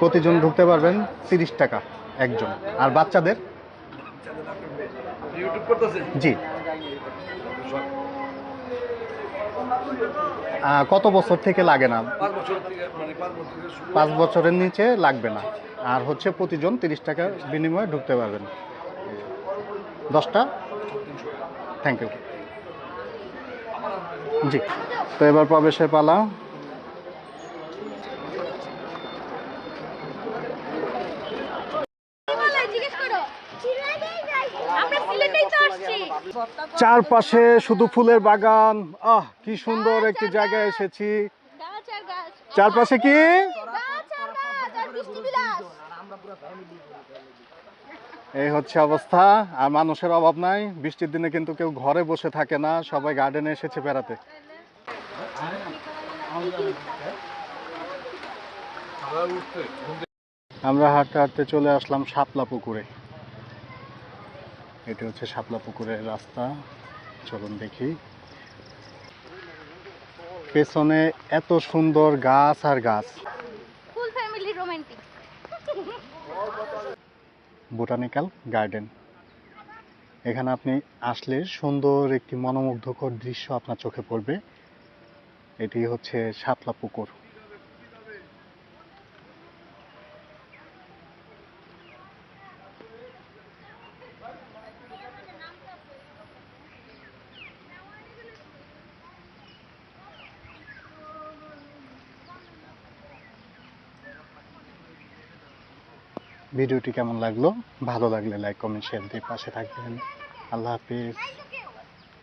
প্রতিজন ঢুকতে পারবেন তিরিশ টাকা একজন। আর বাচ্চাদের? জি। কত বছর থেকে লাগে না? মানে পাঁচ বছরের নিচে লাগবে না। আর হচ্ছে প্রতিজন তিরিশ টাকার বিনিময়ে ঢুকতে পারবেন। দশটা? Thank you ji. তো এবার প্রবেশের পালা। চারপাশে শুধু ফুলের বাগান। আহ, কি সুন্দর একটি জায়গায় এসেছি। চারপাশে কি? এই হচ্ছে অবস্থা। আর মানুষের অভাব নাই। বৃষ্টির দিনে কিন্তু কেউ ঘরে বসে থাকে না। সবাই গার্ডেনে এসেছে বেড়াতে। আমরা হাঁটতে হাঁটতে চলে আসলাম শাপলা পুকুরে। এটি হচ্ছে শাপলা পুকুরের রাস্তা। চলুন দেখি। পেছনে এত সুন্দর গাছ আর গাছ। ফুল ফ্যামিলি রোমান্টিক বোটানিক্যাল গার্ডেন এখানে আপনি আসলে সুন্দর একটি মনোমুগ্ধকর দৃশ্য আপনার চোখে পড়বে। এটি হচ্ছে শাপলা পুকুর ভিডিওটি কেমন লাগল? ভালো লাগলে লাইক কমেন্ট শেয়ার দিয়ে পাশে থাকবেন। আল্লাহ হাফিজ।